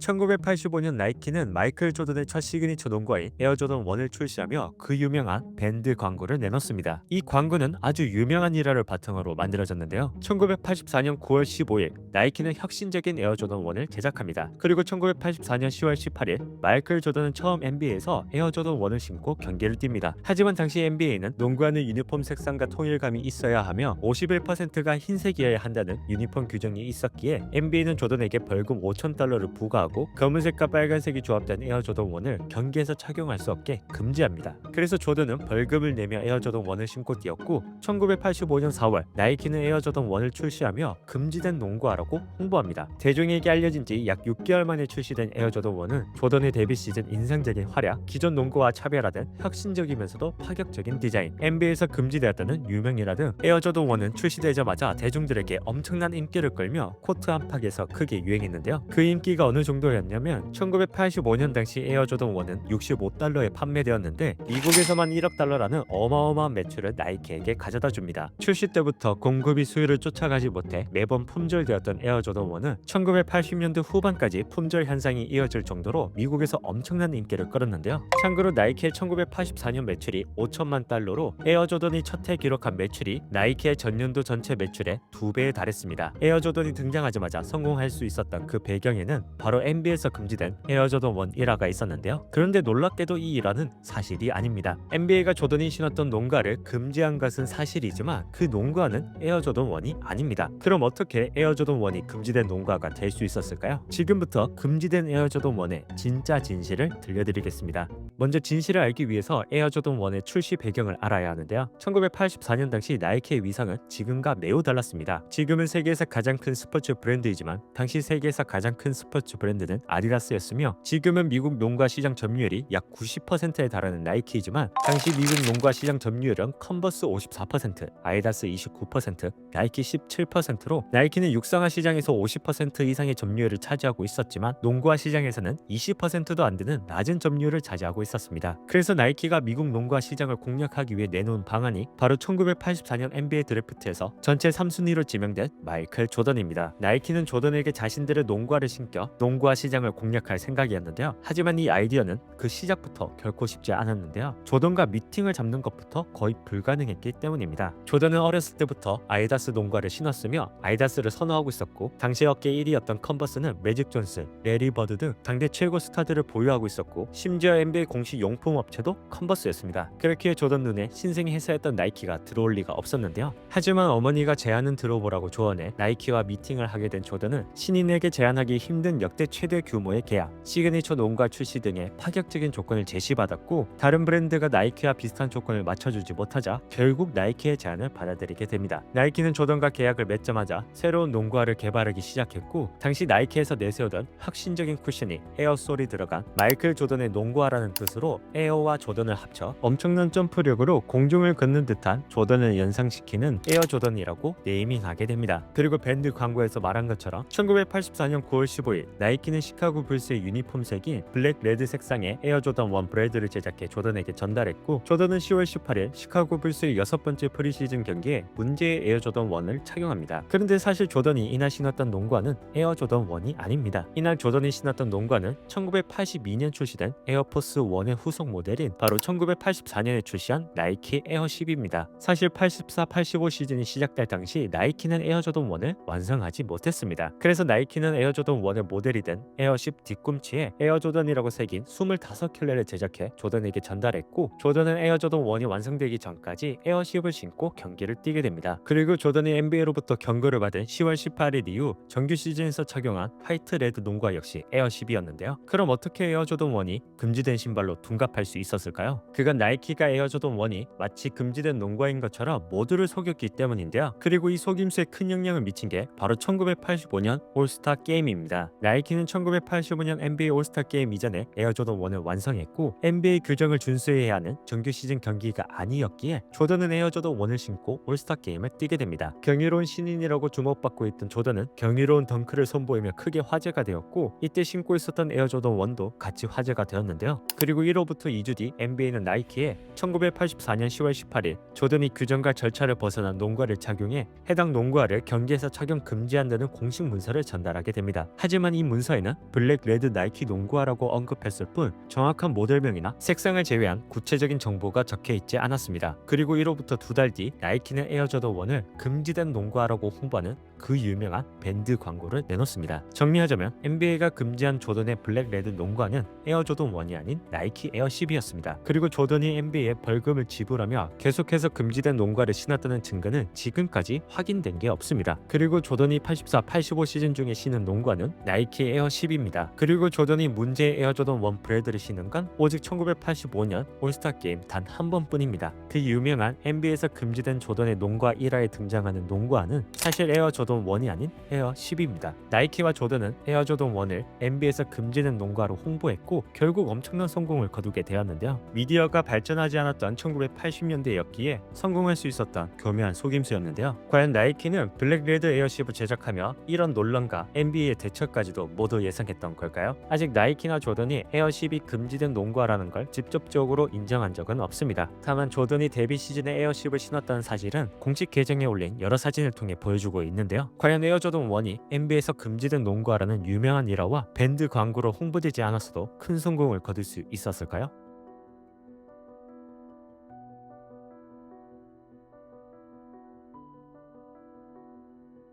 1985년 나이키는 마이클 조던의 첫 시그니처 농구화인 에어 조던 1을 출시하며 그 유명한 밴드 광고를 내놓습니다. 이 광고는 아주 유명한 일화를 바탕으로 만들어졌는데요. 1984년 9월 15일 나이키는 혁신적인 에어 조던 1을 제작합니다. 그리고 1984년 10월 18일 마이클 조던은 처음 NBA에서 에어 조던 1을 신고 경기를 띱니다. 하지만 당시 NBA는 농구하는 유니폼 색상과 통일감이 있어야 하며 51%가 흰색이어야 한다는 유니폼 규정이 있었기에 NBA는 조던에게 벌금 5천 달러를 부과하고 검은색과 빨간색이 조합된 에어조던 1을 경기에서 착용할 수 없게 금지합니다. 그래서 조던은 벌금을 내며 에어조던 1을 신고 뛰었고 1985년 4월 나이키는 에어조던 1을 출시하며 금지된 농구화라고 홍보합니다. 대중에게 알려진 지 약 6개월 만에 출시된 에어조던 1은 조던의 데뷔 시즌 인상적인 활약, 기존 농구와 차별화된 혁신적이면서도 파격적인 디자인, NBA에서 금지되었다는 유명일화 등 에어조던 1은 출시되자마자 대중들에게 엄청난 인기를 끌며 코트 안팎에서 크게 유행했는데요. 그 인기가 어느 정도 였냐면 1985년 당시 에어조던 1은 65달러에 판매되었는데 미국에서만 1억 달러라는 어마어마한 매출을 나이키에게 가져다 줍니다. 출시 때부터 공급이 수요를 쫓아가지 못해 매번 품절되었던 에어조던 1은 1980년대 후반까지 품절 현상이 이어질 정도로 미국에서 엄청난 인기를 끌었는데요. 참고로 나이키의 1984년 매출이 5천만 달러로 에어조던이 첫해 기록한 매출이 나이키의 전년도 전체 매출의 두 배에 달했습니다. 에어조던이 등장하자마자 성공할 수 있었던 그 배경에는 바로 NBA에서 금지된 에어조던 1 일화가 있었는데요. 그런데 놀랍게도 이 일화는 사실이 아닙니다. NBA가 조던이 신었던 농구화를 금지한 것은 사실이지만 그 농구화는 에어조던 1이 아닙니다. 그럼 어떻게 에어조던 1이 금지된 농구화가 될 수 있었을까요? 지금부터 금지된 에어조던 1의 진짜 진실을 들려드리겠습니다. 먼저 진실을 알기 위해서 에어조던 1의 출시 배경을 알아야 하는데요. 1984년 당시 나이키의 위상은 지금과 매우 달랐습니다. 지금은 세계에서 가장 큰 스포츠 브랜드이지만 당시 세계에서 가장 큰 스포츠 브랜드 는 아디다스였으며 지금은 미국 농구화 시장 점유율이 약 90%에 달하는 나이키이지만 당시 미국 농구화 시장 점유율은 컨버스 54%, 아디다스 29%, 나이키 17%로 나이키는 육상화 시장에서 50% 이상의 점유율을 차지하고 있었지만 농구화 시장에서는 20%도 안 되는 낮은 점유율을 차지하고 있었습니다. 그래서 나이키가 미국 농구화 시장을 공략하기 위해 내놓은 방안이 바로 1984년 NBA 드래프트에서 전체 3순위로 지명된 마이클 조던입니다. 나이키는 조던에게 자신들의 농구화를 신겨 농구 화 시장을 공략할 생각이었는데요. 하지만 이 아이디어는 그 시작부터 결코 쉽지 않았는데요. 조던과 미팅을 잡는 것부터 거의 불가능했기 때문입니다. 조던은 어렸을 때부터 아이다스 농구화를 신었으며 아이다스를 선호하고 있었고 당시 업계 1위였던 컨버스는 매직 존슨, 레리 버드 등 당대 최고 스타들을 보유하고 있었고 심지어 NBA 공식 용품 업체도 컨버스였습니다. 그렇기에 조던 눈에 신생이 회사였던 나이키가 들어올 리가 없었는데요. 하지만 어머니가 제안은 들어보라고 조언해 나이키와 미팅을 하게 된 조던은 신인에게 제안하기 힘든 역대 최대 규모의 계약, 시그니처 농구화 출시 등의 파격적인 조건을 제시받았고 다른 브랜드가 나이키와 비슷한 조건을 맞춰주지 못하자 결국 나이키의 제안을 받아들이게 됩니다. 나이키는 조던과 계약을 맺자마자 새로운 농구화를 개발하기 시작했고 당시 나이키에서 내세우던 혁신적인 쿠션이 에어솔이 들어간 마이클 조던의 농구화라는 뜻으로 에어와 조던을 합쳐 엄청난 점프력으로 공중을 걷는 듯한 조던을 연상시키는 에어 조던이라고 네이밍하게 됩니다. 그리고 밴드 광고에서 말한 것처럼 1984년 9월 15일 나이키 는 시카고 불스의 유니폼 색인 블랙 레드 색상의 에어 조던 1 브레드를 제작해 조던에게 전달했고 조던은 10월 18일 시카고 불스의 여섯 번째 프리시즌 경기에 문제의 에어 조던 1을 착용합니다. 그런데 사실 조던이 이날 신었던 농구화는 에어 조던 1이 아닙니다. 이날 조던이 신었던 농구화는 1982년 출시된 에어포스 1의 후속 모델인 바로 1984년에 출시한 나이키 에어 10입니다. 사실 84, 85 시즌이 시작될 당시 나이키는 에어 조던 1을 완성하지 못했습니다. 그래서 나이키는 에어 조던 1의 모델이 된 에어 10 뒤꿈치에 에어 조던이라고 새긴 25켤레를 제작해 조던에게 전달했고 조던은 에어 조던 1이 완성되기 전까지 에어 10을 신고 경기를 뛰게 됩니다. 그리고 조던이 NBA로부터 경고를 받은 10월 18일 이후 정규 시즌에서 착용한 화이트 레드 농구화 역시 에어 10이었는데요. 그럼 어떻게 에어 조던 1이 금지된 신발로 둔갑할 수 있었을까요? 그건 나이키가 에어 조던 1이 마치 금지된 농구화인 것처럼 모두를 속였기 때문인데요. 그리고 이 속임수에 큰 영향을 미친 게 바로 1985년 올스타 게임입니다. 나이키는 1985년 NBA 올스타 게임 이전에 에어 조던 1을 완성했고 NBA 규정을 준수해야 하는 정규 시즌 경기가 아니었기에 조던은 에어 조던 1을 신고 올스타 게임을 뛰게 됩니다. 경이로운 신인이라고 주목받고 있던 조던은 경이로운 덩크를 선보이며 크게 화제가 되었고 이때 신고 있었던 에어 조던 1도 같이 화제가 되었는데요. 그리고 1호부터 2주 뒤 NBA는 나이키에 1984년 10월 18일 조던이 규정과 절차를 벗어난 농구화를 착용해 해당 농구화를 경기에서 착용 금지한다는 공식 문서를 전달하게 됩니다. 하지만 이 문서 문서에는 블랙 레드 나이키 농구화라고 언급했을 뿐 정확한 모델명이나 색상을 제외한 구체적인 정보가 적혀 있지 않았습니다. 그리고 이로부터 두 달 뒤 나이키는 에어저던 1을 금지된 농구화라고 홍보하는 그 유명한 밴드 광고를 내놓습니다. 정리하자면 NBA가 금지한 조던의 블랙 레드 농구화는 에어 조던 1이 아닌 나이키 에어 10이었습니다. 그리고 조던이 NBA에 벌금을 지불하며 계속해서 금지된 농구화를 신었다는 증거는 지금까지 확인된 게 없습니다. 그리고 조던이 84, 85 시즌 중에 신은 농구화는 나이키 에어 10입니다. 그리고 조던이 문제의 에어 조던 1 브레드를 신은 건 오직 1985년 올스타 게임 단 한 번뿐입니다. 그 유명한 NBA에서 금지된 조던의 농구화 1화에 등장하는 농구화는 사실 에어 조던 1이 아닌 에어 10입니다. 나이키와 조던은 에어 조던 1을 NBA에서 금지된 농구화로 홍보했고 결국 엄청난 성공을 거두게 되었는데요. 미디어가 발전하지 않았던 1980년대였기에 성공할 수 있었던 교묘한 속임수였는데요. 과연 나이키는 블랙 레드 에어 10을 제작하며 이런 논란과 NBA의 대처까지도 모두 예상했던 걸까요? 아직 나이키나 조던이 에어 10이 금지된 농구화라는 걸 직접적으로 인정한 적은 없습니다. 다만 조던이 데뷔 시즌에 에어 10을 신었다는 사실은 공식 계정에 올린 여러 사진을 통해 보여주고 있는데요. 과연 에어 조던 1이 NBA에서 금지된 농구화라는 유명한 일화와 밴드 광고로 홍보되지 않았어도 큰 성공을 거둘 수 있었을까요?